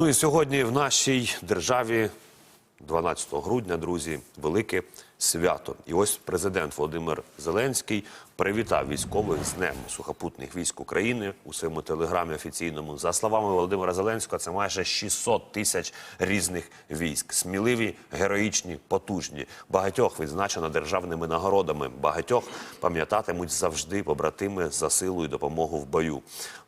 Ну і сьогодні в нашій державі, 12 грудня, друзі, велике свято. І ось президент Володимир Зеленський привітав військових з Днем сухопутних військ України у своєму телеграмі офіційному. За словами Володимира Зеленського, це майже 600 тисяч різних військ. Сміливі, героїчні, потужні. Багатьох відзначено державними нагородами. Багатьох пам'ятатимуть завжди побратими за силу і допомогу в бою.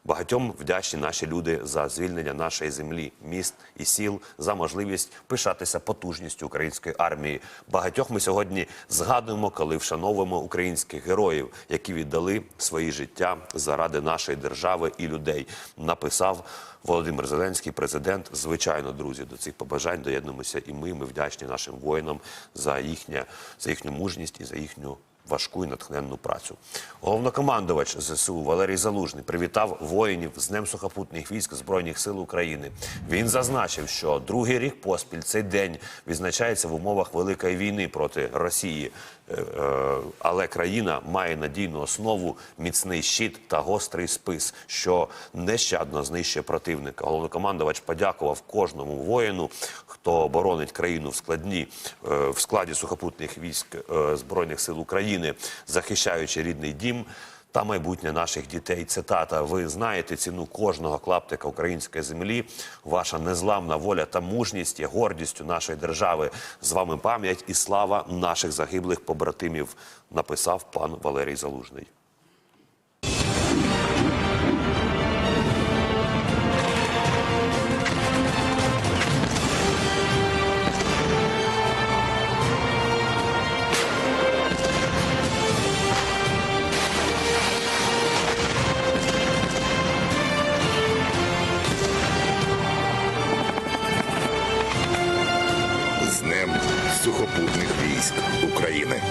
Багатьом вдячні наші люди за звільнення нашої землі, міст і сіл, за можливість пишатися потужністю української армії. Багатьох ми сьогодні згадуємо, коли вшановуємо українських героїв, які віддали свої життя заради нашої держави і людей. Написав Володимир Зеленський, президент. Звичайно, друзі, до цих побажань доєднуємося і ми. Ми вдячні нашим воїнам за їхнє за їхню мужність і за їхню важку і натхненну працю. Головнокомандувач ЗСУ Валерій Залужний привітав воїнів з Днем сухопутних військ Збройних сил України. Він зазначив, що другий рік поспіль цей день відзначається в умовах великої війни проти Росії. Е, е, Але країна має надійну основу, міцний щит та гострий спис, що нещадно знищує противника. Головнокомандувач подякував кожному воїну, хто боронить країну в складні е, в складі сухопутних військ збройних сил України, захищаючи рідний дім. Та майбутнє наших дітей. Цитата: ви знаєте ціну кожного клаптика української землі. Ваша незламна воля та мужність є гордістю нашої держави. З вами пам'ять і слава наших загиблих побратимів. Написав пан Валерій Залужний. З Днем сухопутних військ України.